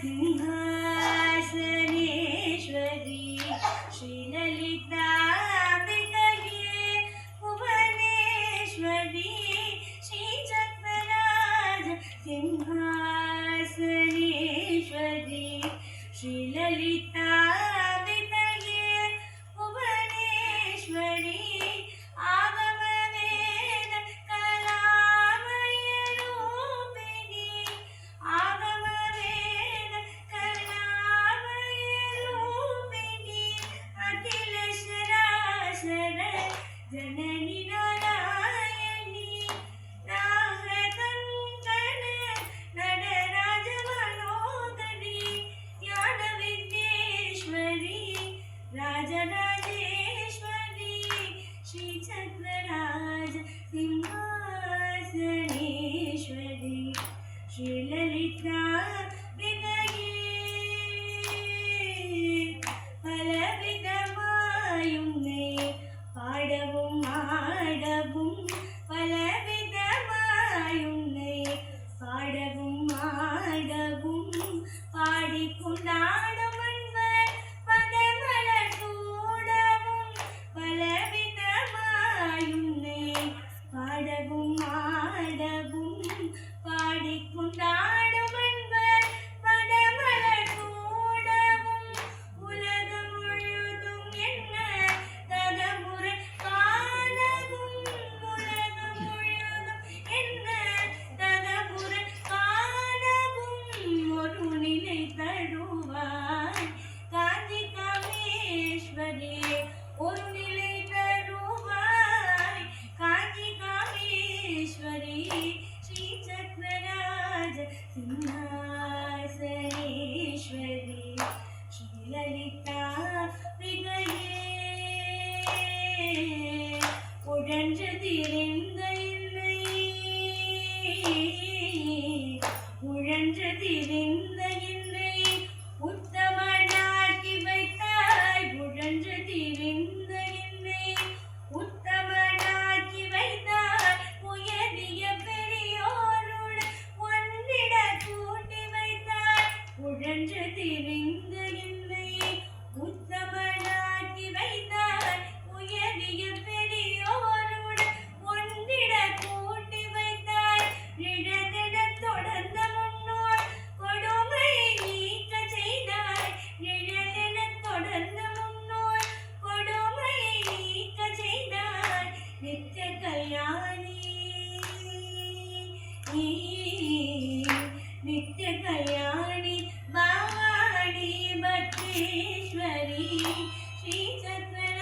सिंहासन ജന வாழவும் सिंहासनेश्वरी श्रीललिता विगये उडञ्जतिरे தெரிந்து என்னை உத்தமனாக்கி வைத்தார் உயரிய பெரியோருடன் ஒன்றிட கூட்டி வைத்தார் நிழலிட தொடர்ந்த முன்னோர் கொடுமையை நீக்க செய்தார் நிழலிட தொடர்ந்த முன்னோர் கொடுமையை நீக்க செய்தார் நித்திய கல்யாணி நித்திய கல்யாணி பாவ श्री भट्टेश्वरी श्रीचक्र